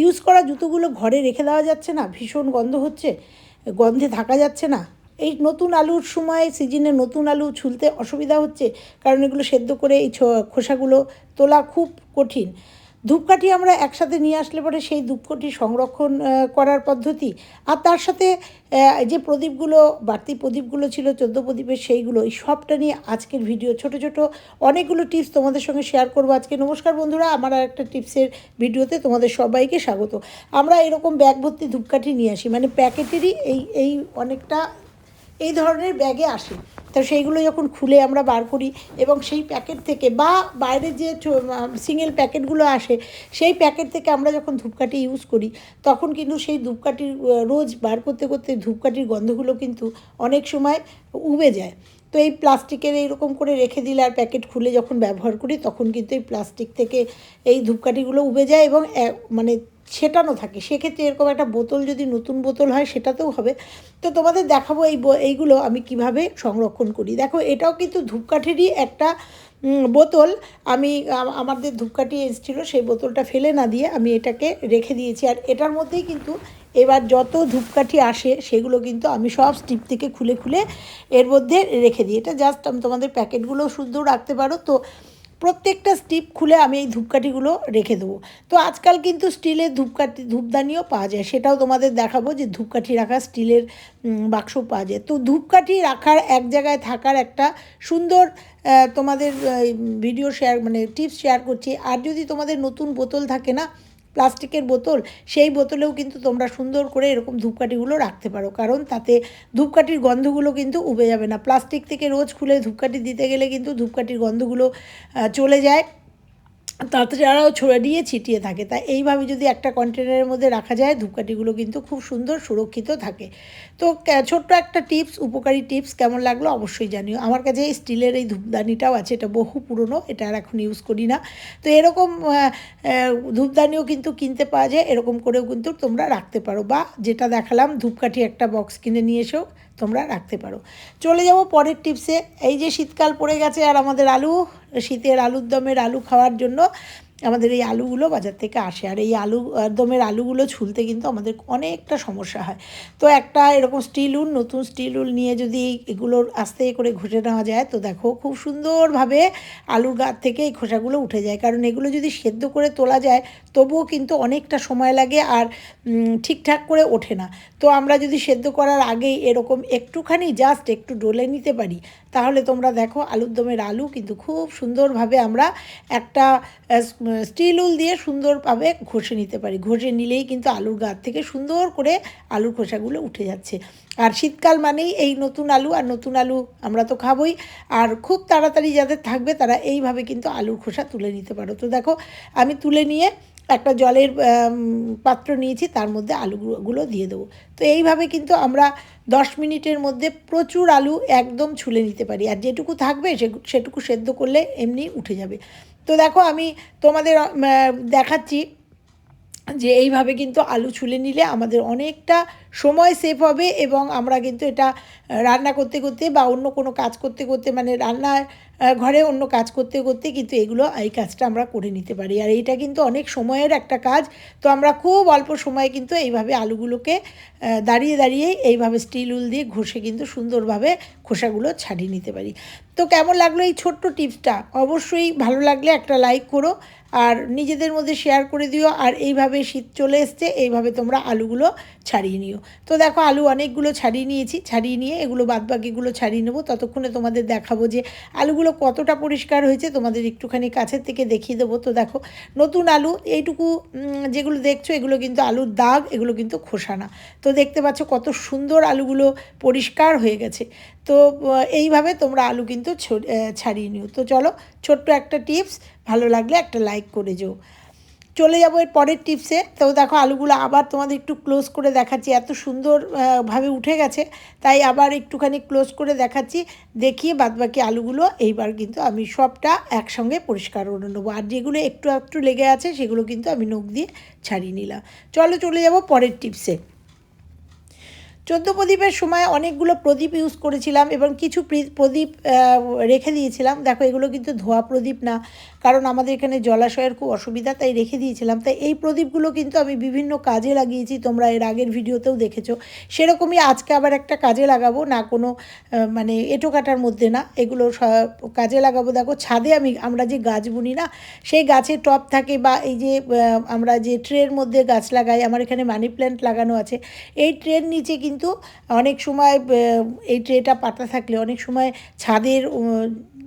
Use করা জুতোগুলো ঘরে রেখে দেওয়া যাচ্ছে না, ভীষণ গন্ধ হচ্ছে, গন্ধে থাকা যাচ্ছে না। এই নতুন আলুর সময়, সিজনে নতুন আলু ছুলতে অসুবিধা হচ্ছে, কারণ এগুলো সেদ্ধ করে এই খোসাগুলো তোলা খুব কঠিন। ধূপকাঠি আমরা একসাথে নিয়ে আসলে পরে সেই ধূপকাঠি সংরক্ষণ করার পদ্ধতি। আর তার সাথে যে প্রদীপগুলো, বাড়তি প্রদীপগুলো ছিল, চোদ্দ প্রদীপের সেইগুলো, এই সবটা নিয়ে আজকের ভিডিও ছোট ছোট অনেকগুলো টিপস তোমাদের সঙ্গে শেয়ার করব আজকে। নমস্কার বন্ধুরা, আমার আর একটা টিপসের ভিডিওতে তোমাদের সবাইকে স্বাগত। আমরা এরকম ব্যাগ ভর্তি ধূপকাঠি নিয়ে আসি মানে প্যাকেটেরই এই এই অনেকটা, এই ধরনের ব্যাগে আসে। তো সেইগুলো যখন খুলে আমরা বার করি এবং সেই প্যাকেট থেকে বা বাইরে যে সিঙ্গেল প্যাকেটগুলো আসে, সেই প্যাকেট থেকে আমরা যখন ধূপকাঠি ইউজ করি, তখন কিন্তু সেই ধূপকাঠির রোজ বার করতে করতে ধূপকাঠির গন্ধগুলো কিন্তু অনেক সময় উবে যায়। তো এই প্লাস্টিকের এইরকম করে রেখে দিলে আর প্যাকেট খুলে যখন ব্যবহার করি, তখন কিন্তু এই প্লাস্টিক থেকে এই ধূপকাঠিগুলো উবে যায় এবং মানে ছেটানো থাকে। সেক্ষেত্রে এরকম একটা বোতল যদি নতুন বোতল হয়, সেটাতেও হবে। তো তোমাদের দেখাবো এই এইগুলো আমি কীভাবে সংরক্ষণ করি। দেখো, এটাও কিন্তু ধূপকাঠিরই একটা বোতল। আমি আমাদের ধূপকাঠি এসেছিল, সেই বোতলটা ফেলে না দিয়ে আমি এটাকে রেখে দিয়েছি। আর এটার মধ্যেই কিন্তু এবার যত ধূপকাঠি আসে, সেগুলো কিন্তু আমি সব স্টিপ থেকে খুলে খুলে এর মধ্যে রেখে দিই। এটা জাস্ট আমি তোমাদের প্যাকেটগুলো শুদ্ধ রাখতে পারো। তো প্রত্যেকটা স্টিপ খুলে আমি এই ধূপকাঠিগুলো রেখে দেবো। তো আজকাল কিন্তু স্টিলের ধূপকাঠি, ধূপদানিও পাওয়া যায়। সেটাও তোমাদের দেখাবো যে ধূপকাঠি রাখা স্টিলের বাক্স পাওয়া যায়। তো ধূপকাঠি রাখার এক জায়গায় থাকার একটা সুন্দর তোমাদের ভিডিও শেয়ার মানে টিপস শেয়ার করছি। আর যদি তোমাদের নতুন বোতল থাকে না প্লাস্টিকের বোতল, সেই বোতলেও কিন্তু তোমরা সুন্দর করে এরকম ধূপকাঠিগুলো রাখতে পারো। কারণ তাতে ধূপকাঠির গন্ধগুলো কিন্তু উবে যাবে না। প্লাস্টিক থেকে রোজ খুলে ধূপকাঠি দিতে গেলে কিন্তু ধূপকাঠির গন্ধগুলো চলে যায়। তাছাড়াও ছড়িয়ে ছিটিয়ে থাকে তাই এইভাবে যদি একটা কন্টেনারের মধ্যে রাখা যায়, ধূপকাঠিগুলো কিন্তু খুব সুন্দর সুরক্ষিত থাকে। তো ছোট্ট একটা টিপস, উপকারী টিপস কেমন লাগল অবশ্যই জানিও। আমার কাছে এই স্টিলের এই ধূপদানিটাও আছে, এটা বহু পুরনো, এটা আর এখন ইউজ করি না। তো এরকম ধূপদানিও কিন্তু কিনতে পাওয়া যায়, এরকম করেও কিন্তু তোমরা রাখতে পারো। বা যেটা দেখালাম, ধূপকাঠি একটা বক্স কিনে নিয়ে এসেও তোমরা রাখতে পারো। চলে যাব পরের টিপসে। এই যে শীতকাল পড়ে গেছে আর আমাদের আলু, শীতের আলুর দমের আলু খাওয়ার জন্য আমাদের এই আলুগুলো বাজার থেকে আসে। আর এই আলু দমের আলুগুলো ছুলতে কিন্তু আমাদের অনেকটা সমস্যা হয়। তো একটা এরকম স্টিল উল, নতুন স্টিল উল নিয়ে যদি এগুলোর আস্তে করে ঘষে নেওয়া যায়, তো দেখো খুব সুন্দরভাবে আলুর গাছ থেকে এই খোসাগুলো উঠে যায়। কারণ এগুলো যদি সেদ্ধ করে তোলা যায়, তবুও কিন্তু অনেকটা সময় লাগে আর ঠিকঠাক করে ওঠে না। তো আমরা যদি সেদ্ধ করার আগেই এরকম একটুখানি জাস্ট একটু ডলে নিতে পারি তাহলে তোমরা দেখো আলুর দমের আলু কিন্তু খুব সুন্দরভাবে আমরা একটা স্টিল উল দিয়ে সুন্দরভাবে ঘষে নিতে পারি। ঘষে নিলেই কিন্তু আলুর গাছ থেকে সুন্দর করে আলুর খোসাগুলো উঠে যাচ্ছে। আর শীতকাল মানেই এই নতুন আলু, আর নতুন আলু আমরা তো খাবোই। আর খুব তাড়াতাড়ি যাদের থাকবে তারা এইভাবে কিন্তু আলুর খোসা তুলে নিতে পারো। তো দেখো, আমি তুলে নিয়ে একটা জলের পাত্র নিয়েছি, তার মধ্যে আলুগুলো দিয়ে দেবো। তো এইভাবে কিন্তু আমরা দশ মিনিটের মধ্যে প্রচুর আলু একদম ছুলে নিতে পারি। আর যেটুকু থাকবে সে- সেটুকু সেদ্ধ করলে এমনি উঠে যাবে। তো দেখো, আমি তোমাদের দেখাচ্ছি যে এইভাবে কিন্তু আলু ছুলে নিলে আমাদের অনেকটা সময় সেভ হবে এবং আমরা কিন্তু এটা, রান্না করতে করতে বা অন্য কোনো কাজ করতে করতে মানে রান্নার ঘরে অন্য কাজ করতে করতে কিন্তু এগুলো এই কাজটা আমরা করে নিতে পারি। আর এইটা কিন্তু অনেক সময়ের একটা কাজ। তো আমরা খুব অল্প সময়ে কিন্তু এইভাবে আলুগুলোকে দাঁড়িয়ে দাঁড়িয়ে এইভাবে স্টিল উল দিয়ে ঘষে কিন্তু সুন্দরভাবে খোসাগুলো ছাড়িয়ে নিতে পারি। তো কেমন লাগল এই ছোট্ট টিপসটা? অবশ্যই ভালো লাগলে একটা লাইক করো আর নিজেদের মধ্যে শেয়ার করে দিও আর এইভাবে শীত চলে এসছে, এইভাবে তোমরা আলুগুলো ছাড়িয়ে নিও। তো দেখো আলু অনেকগুলো ছাড়িয়ে নিয়েছি, ছাড়িয়ে নিয়ে এগুলো বাদবাকিগুলো ছাড়িয়ে নেব। ততক্ষণে তোমাদের দেখাবো যে আলুগুলো কতটা পরিষ্কার হয়েছে, তোমাদের একটুখানি কাছের থেকে দেখিয়ে দেবো। তো দেখো নতুন আলু, এইটুকু যেগুলো দেখছ এগুলো কিন্তু আলুর দাগ, এগুলো কিন্তু খোসা না তো দেখতে পাচ্ছ কত সুন্দর আলুগুলো পরিষ্কার হয়ে গেছে। তো এইভাবে তোমরা আলু কিন্তু আহ, ছাড়িয়ে নিও। তো চলো ছোট্ট একটা টিপস ভালো লাগলে একটা লাইক করে যেও। চলে যাব এর পরের টিপসে। তো দেখো আলুগুলো আবার তোমাদের একটু ক্লোজ করে দেখাচ্ছি। এত সুন্দর আহ, ভাবে উঠে গেছে তাই আবার একটুখানি ক্লোজ করে দেখাচ্ছি। দেখিয়ে বাদবাকি আলুগুলো এইবার কিন্তু আমি সবটা একসঙ্গে পরিষ্কার করে নেব। আর যেগুলো একটু একটু লেগে আছে সেগুলো কিন্তু আমি নখ দিয়ে ছাড়িয়ে নিলাম। চলো চলে যাব পরের টিপসে। চোদ্দ প্রদীপের সময় অনেকগুলো প্রদীপ ইউজ করেছিলাম এবং কিছু প্রি- প্রদীপ রেখে দিয়েছিলাম। দেখো, এগুলো কিন্তু ধোয়া প্রদীপ না। কারণ আমাদের এখানে জলাশয়ের খুব অসুবিধা, তাই রেখে দিয়েছিলাম। তাই এই প্রদীপগুলো কিন্তু আমি বিভিন্ন কাজে লাগিয়েছি, তোমরা এর আগের ভিডিওতেও দেখেছ। সেরকমই আজকে আবার একটা কাজে লাগাবো, না কোনো মানে এঁটো কাটার মধ্যে না, এগুলো কাজে লাগাবো। দেখো, ছাদে আমি, আমরা যে গাছ বুনি না, সেই গাছের টপ থাকে বা এই যে আমরা যে ট্রের মধ্যে গাছ লাগাই, আমার এখানে মানি প্ল্যান্ট লাগানো আছে। এই ট্রের নিচে কিন্তু অনেক সময় এই ট্রেটা পাতা থাকলে, অনেক সময় ছাদের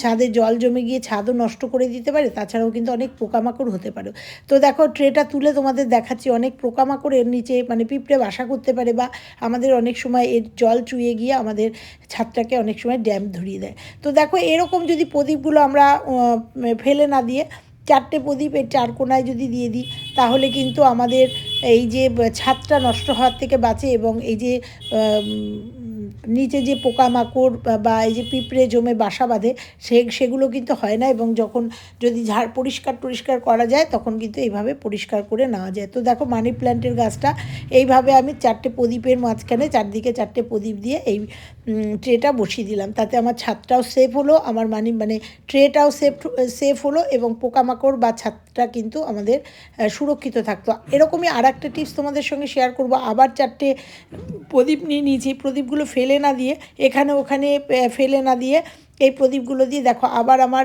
ছাদে জল জমে গিয়ে ছাদও নষ্ট করে দিতে পারে, তাছাড়াও কিন্তু অনেক পোকামাকড় হতে পারে। তো দেখো, ট্রেটা তুলে তোমাদের দেখাচ্ছি, অনেক পোকামাকড় এর নিচে মানে পিঁপড়ে বাসা করতে পারে বা আমাদের অনেক সময় এর জল চুয়ে গিয়ে আমাদের ছাদটাকে অনেক সময় ড্যাম ধরিয়ে দেয়। তো দেখো, এরকম যদি প্রদীপগুলো আমরা ফেলে না দিয়ে চারটে প্রদীপ এর চার কোনায় যদি দিয়ে দিই, তাহলে কিন্তু আমাদের এই যে ছাদটা নষ্ট হওয়ার থেকে বাঁচে এবং এই যে নিচে যে পোকামাকড় বা- এই যে পিঁপড়ে জমে বাসা বাঁধে, সে, সেগুলো কিন্তু হয় না এবং যখন যদি ঝাড় পরিষ্কার টরিষ্কার করা যায়, তখন কিন্তু এইভাবে পরিষ্কার করে নেওয়া যায়। তো দেখো মানি প্ল্যান্টের গাছটা, এইভাবে আমি চারটে প্রদীপের মাঝখানে, চারদিকে চারটে প্রদীপ দিয়ে এই ট্রেটা বসিয়ে দিলাম। তাতে আমার ছাদটাও সেফ হলো, আমার মানি মানে ট্রেটাও সেফ সেফ হলো এবং পোকামাকড় বা ছাদটা কিন্তু আমাদের সুরক্ষিত থাকতো। এরকমই আর একটা টিপস তোমাদের সঙ্গে শেয়ার করব। আবার চারটে প্রদীপ নিয়ে নিয়েছি। প্রদীপগুলো ফেলে না দিয়ে, এখানে ওখানে ফেলে না দিয়ে এই প্রদীপগুলো দিয়ে দেখো, আবার আমার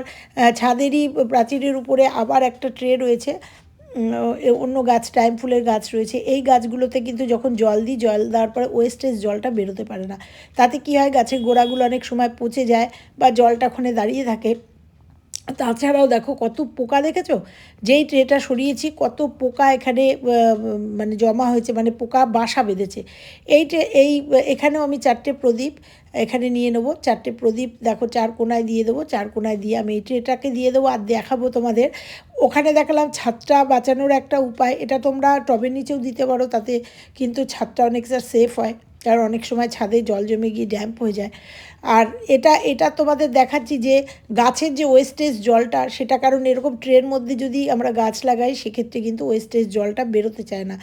ছাদেরই প্রাচীরের উপরে আবার একটা ট্রে রয়েছে অন্য গাছ, টাইম ফুলের গাছ রয়েছে। এই গাছগুলোতে কিন্তু যখন জল দিই, জল দেওয়ার পরে ওয়েস্টেজ জলটা বেরোতে পারে না। তাতে কি হয়, গাছের গোড়াগুলো অনেক সময় পচে যায় বা জলটা ওখানে দাঁড়িয়ে থাকে। তাছাড়াও দেখো কত পোকা দেখেছ? যেই ট্রেটা সরিয়েছি, কত পোকা এখানে মানে জমা হয়েছে মানে পোকা বাসা বেঁধেছে। এই এই, এখানেও আমি চারটে প্রদীপ এখানে নিয়ে নেব। চারটে প্রদীপ দেখো, চার কোনায় দিয়ে দেবো, চার কোনায় দিয়ে আমি এই ট্রেটাকে দিয়ে দেবো আর দেখাবো তোমাদের। ওখানে দেখালাম ছাদটা বাঁচানোর একটা উপায়, এটা তোমরা টবের নিচেও দিতে পারো, তাতে কিন্তু ছাদটা অনেকটা সেফ হয়। কারণ অনেক সময় ছাদে জল জমে গিয়ে ড্যাম্প হয়ে যায়। আর এটা এটা তোমাদের দেখাচ্ছি যে গাছের যে ওয়েস্টেজ জলটা, সেটা কারণ এরকম ট্রের মধ্যে যদি আমরা গাছ লাগাই, সেক্ষেত্রে কিন্তু ওয়েস্টেজ জলটা বেরোতে চায় না।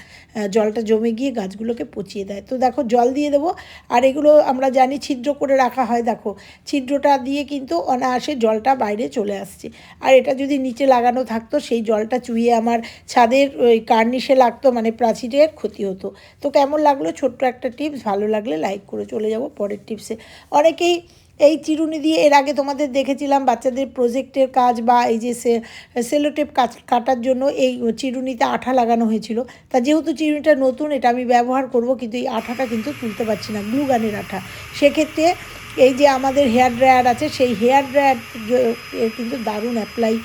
জলটা জমে গিয়ে গাছগুলোকে পচিয়ে দেয়। তো দেখো, জল দিয়ে দেবো। আর এগুলো আমরা জানি ছিদ্র করে রাখা হয়, দেখো। ছিদ্রটা দিয়ে কিন্তু অনায়াসে জলটা বাইরে চলে আসছে। আর এটা যদি নিচে লাগানো থাকতো, সেই জলটা চুইয়ে আমার ছাদের ওই কার্নিশে লাগতো মানে প্রাচীরের ক্ষতি হতো। তো কেমন লাগল ছোট্ট একটা টিপস ভালো লাগলে লাইক করে চলে যাব পরের টিপসে অনেকেই এই চিরুনি দিয়ে এর আগে তোমাদের দেখেছিলাম বাচ্চাদের প্রজেক্টের কাজ বা এই যে সেলোটেপ কাজ কাটার জন্য এই চিরুনিতে আঠা লাগানো হয়েছিল। তা যেহেতু চিরুনিটা নতুন, এটা আমি ব্যবহার করব, কিন্তু এই আঠাটা কিন্তু তুলতে পারছি না গ্লু গানের আঠা। সেক্ষেত্রে এই যে আমাদের হেয়ার ড্রায়ার আছে, সেই হেয়ার ড্রায়ার কিন্তু দারুণ অ্যাপ্লাই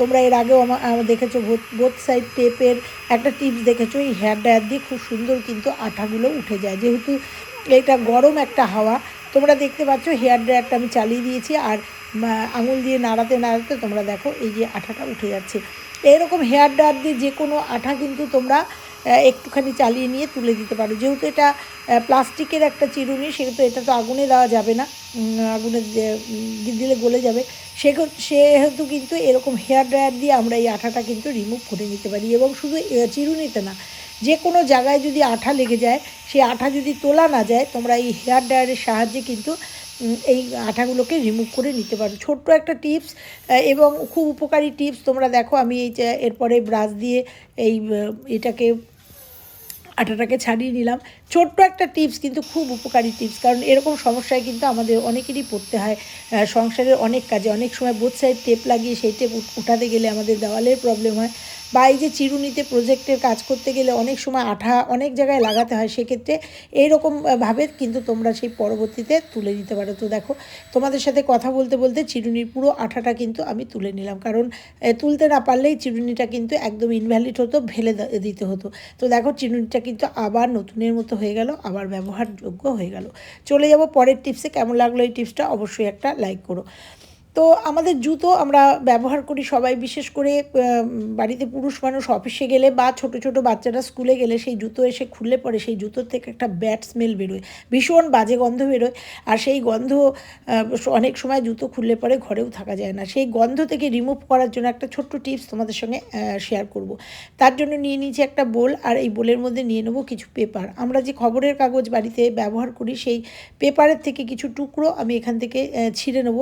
তোমরা এর আগেও আমার দেখেছ বোথ সাইড টেপের একটা টিপস দেখেছ? এই হেয়ার ড্রায়ার দিয়ে খুব সুন্দর কিন্তু আঠাগুলো উঠে যায়। যেহেতু এটা গরম একটা হাওয়া, তোমরা দেখতে পাচ্ছ হেয়ার ড্রায়ারটা আমি চালিয়ে দিয়েছি আর আঙুল দিয়ে নাড়াতে নাড়াতে তোমরা দেখো এই যে আঠাটা উঠে যাচ্ছে। এরকম হেয়ার ড্রায়ার দিয়ে যে কোনো আঠা কিন্তু তোমরা একটুখানি চালিয়ে নিয়ে তুলে দিতে পারো। যেহেতু এটা প্লাস্টিকের একটা চিরুনি, সেহেতু এটা তো আগুনে দেওয়া যাবে না। আগুনে দিলে গলে যাবে। সে সেহেতু কিন্তু এরকম হেয়ার ড্রায়ার দিয়ে আমরা এই আঠাটা কিন্তু রিমুভ করে নিতে পারি। এবং শুধু চিরুনিতে না যে কোনো জায়গায় যদি আঠা লেগে যায় সেই আঠা যদি তোলা না যায়, তোমরা এই হেয়ার ড্রায়ারের সাহায্যে কিন্তু এই আঠাগুলোকে রিমুভ করে নিতে পারো। ছোট্ট একটা টিপস এবং খুব উপকারী টিপস। তোমরা দেখো, আমি এই এরপরে ব্রাশ দিয়ে এই এটাকে আটাটাকে ছাড়িয়ে নিলাম। ছোট্ট একটা টিপস কিন্তু খুব উপকারী টিপস, কারণ এরকম সমস্যায় কিন্তু আমাদের অনেকেরই পড়তে হয়। সংসারের অনেক কাজে অনেক সময় বোধ সাইড টেপ লাগিয়ে সেই টেপ উঠাতে গেলে আমাদের দেওয়ালের প্রবলেম হয়। বা এই যে চিরুনিতে প্রজেক্টের কাজ করতে গেলে অনেক সময় আঠা অনেক জায়গায় লাগাতে হয় সেক্ষেত্রে এইরকম আহ, ভাবে কিন্তু তোমরা সেই পরবর্তীতে তুলে নিতে পারো। তো দেখো তোমাদের সাথে কথা বলতে বলতে চিরুনির পুরো আঠাটা কিন্তু আমি তুলে নিলাম। কারণ তুলতে না পারলেই চিরুনিটা কিন্তু একদম ইনভ্যালিড হতো দে- দিতে হতো। তো দেখো চিরুনিটা কিন্তু আবার নতুনের মতো হয়ে গেল আবার ব্যবহারযোগ্য হয়ে গেল। চলে যাব পরের টিপসে কেমন লাগল এই টিপসটা অবশ্যই একটা লাইক করো। তো আমাদের জুতো আমরা ব্যবহার করি সবাই, বিশেষ করে বাড়িতে পুরুষ মানুষ অফিসে গেলে বা ছোট ছোট বাচ্চারা স্কুলে গেলে সেই জুতো এসে খুললে পরে সেই জুতোর থেকে একটা ব্যাড স্মেল বেরোয়, ভীষণ বাজে গন্ধ বেরোয়। আর সেই গন্ধ অনেক সময় জুতো খুললে পরে ঘরেও থাকা যায় না। সেই গন্ধ থেকে রিমুভ করার জন্য একটা ছোট্ট টিপস তোমাদের সঙ্গে শেয়ার করব। তার জন্য নিয়ে নিয়েছি একটা বোল আর এই বোলের মধ্যে নিয়ে নেব কিছু পেপার আমরা যে খবরের কাগজ বাড়িতে ব্যবহার করি সেই পেপারের থেকে কিছু টুকরো আমি এখান থেকে ছিঁড়ে নেব।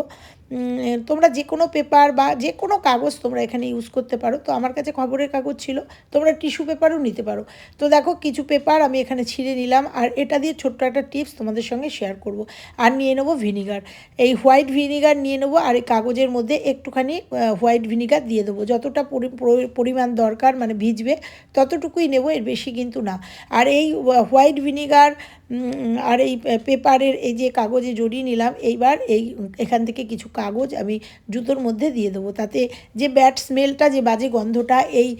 তোমরা যে কোনো পেপার বা যে কোনো কাগজ তোমরা এখানে ইউজ করতে পারো। তো আমার কাছে খবরের কাগজ ছিল, তোমরা টিস্যু পেপারও নিতে পারো। তো দেখো, কিছু পেপার আমি এখানে ছিঁড়ে নিলাম আর এটা দিয়ে ছোট্ট একটা টিপস তোমাদের সঙ্গে শেয়ার করব। আর নিয়ে নেব ভিনিগার এই হোয়াইট ভিনিগার নিয়ে নেব আর এই কাগজের মধ্যে একটুখানি হোয়াইট ভিনিগার দিয়ে দেবো। যতটা পরি- পরি- পরিমাণ দরকার মানে ভিজবে, ততটুকুই নেব, এর বেশি কিন্তু না। আর এই হোয়াইট ভিনিগার আর এই পেপারের এই যে কাগজে জড়িয়ে নিলাম, এইবার এই, এখান থেকে কিছু কাগজ আমি জুতোর মধ্যে দিয়ে দেবো। তাতে যে ব্যাড স্মেলটা, যে বাজে গন্ধটা, এই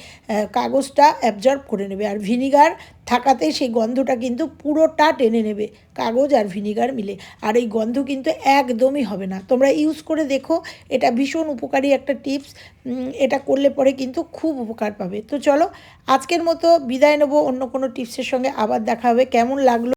কাগজটা অ্যাবজর্ব করে নেবে। আর ভিনিগার থাকাতে সেই গন্ধটা কিন্তু পুরোটা টেনে নেবে, কাগজ আর ভিনিগার মিলে। আর এই গন্ধ কিন্তু একদমই হবে না। তোমরা ইউজ করে দেখো, এটা ভীষণ উপকারী একটা টিপস। এটা করলে পরে কিন্তু খুব উপকার পাবে। তো চলো, আজকের মতো বিদায় নেব। অন্য কোনো টিপসের সঙ্গে আবার দেখা হবে। কেমন লাগল?